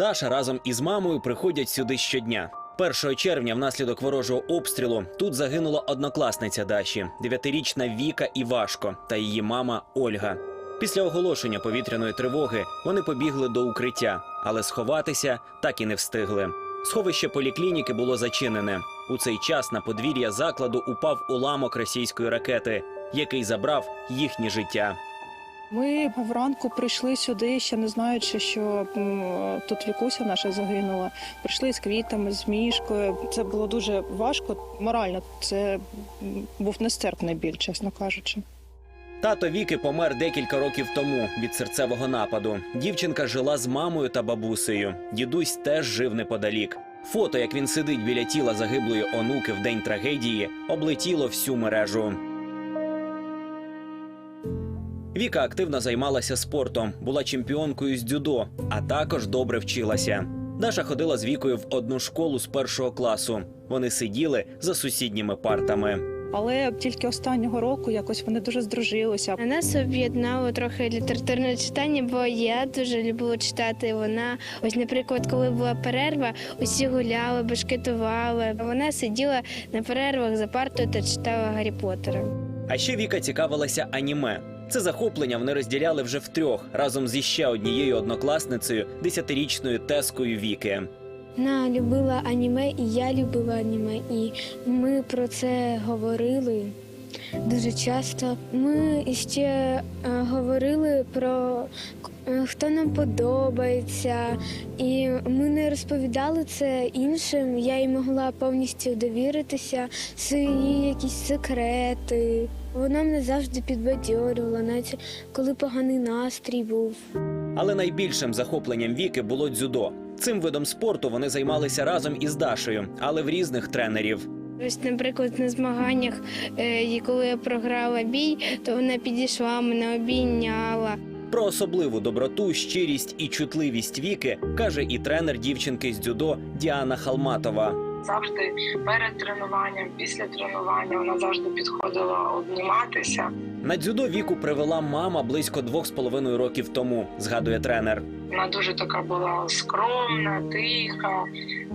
Даша разом із мамою приходять сюди щодня. 1 червня, внаслідок ворожого обстрілу, тут загинула однокласниця Даші, дев'ятирічна Віка Івашко та її мама Ольга. Після оголошення повітряної тривоги вони побігли до укриття, але сховатися так і не встигли. Сховище поліклініки було зачинене. У цей час на подвір'я закладу упав уламок російської ракети, який забрав їхнє життя. Ми вранку прийшли сюди, ще не знаючи, що тут Вікуся наша загинула. Прийшли з квітами, з мішкою. Це було дуже важко. Морально це був нестерпний біль, чесно кажучи. Тато Віки помер декілька років тому від серцевого нападу. Дівчинка жила з мамою та бабусею. Дідусь теж жив неподалік. Фото, як він сидить біля тіла загиблої онуки в день трагедії, облетіло всю мережу. Віка активно займалася спортом, була чемпіонкою з дзюдо, а також добре вчилася. Даша ходила з Вікою в одну школу з першого класу. Вони сиділи за сусідніми партами. Але тільки останнього року якось вони дуже здружилися. Нас об'єднало трохи літературне читання, бо я дуже любила читати. Вона, ось, наприклад, коли була перерва, усі гуляли, башкетували. А Вона сиділа на перервах за партою та читала Гаррі Поттера. А ще Віка цікавилася аніме. Це захоплення вони розділяли вже втрьох разом зі ще однією однокласницею, десятирічною тескою Віки. Вона любила аніме, і я любила аніме, і ми про це говорили дуже часто. Ми ще е, говорили про е, хто нам подобається, і ми не розповідали це іншим. Я їй могла повністю довіритися, свої якісь секрети. Вона мене завжди підбадьорювала, навіть коли поганий настрій був. Але найбільшим захопленням Віки було дзюдо. Цим видом спорту вони займалися разом із Дашею, але в різних тренерів. Ось, наприклад, на змаганнях, е, і коли я програла бій, то вона підійшла, мене обійняла. Про особливу доброту, щирість і чутливість Віки каже і тренер дівчинки з дзюдо Діана Халматова. Завжди перед тренуванням, після тренування вона завжди підходила обніматися. На дзюдо Віку привела мама близько двох з половиною років тому, згадує тренер. Вона дуже така була скромна, тиха.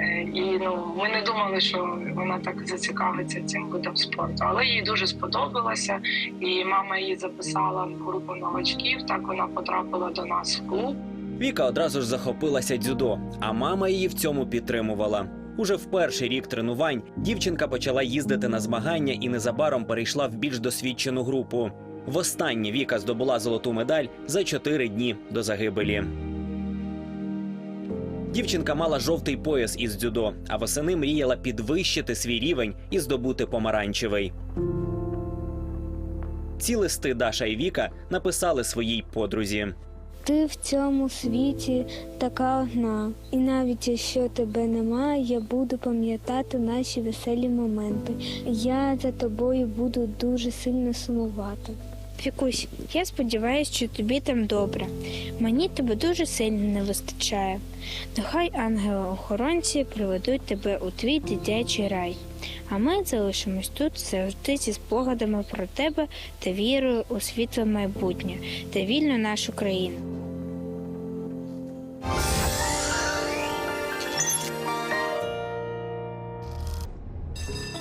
Е, І ну ми не думали, що вона так зацікавиться цим видом спорту. Але їй дуже сподобалося, і мама її записала в групу новачків. Так вона потрапила до нас в клуб. Віка одразу ж захопилася дзюдо, а мама її в цьому підтримувала. Уже в перший рік тренувань дівчинка почала їздити на змагання і незабаром перейшла в більш досвідчену групу. Востаннє Віка здобула золоту медаль за чотири дні до загибелі. Дівчинка мала жовтий пояс із дзюдо, а восени мріяла підвищити свій рівень і здобути помаранчевий. Ці листи Даша і Віка написали своїй подрузі. Ти в цьому світі така одна, і навіть якщо тебе немає, я буду пам'ятати наші веселі моменти. Я за тобою буду дуже сильно сумувати. Фікусь, я сподіваюся, що тобі там добре. Мені тебе дуже сильно не вистачає. Нехай ангели-охоронці приведуть тебе у твій дитячий рай. А ми залишимось тут завжди зі спогадами про тебе та вірою у світле майбутнє та вільну нашу країну.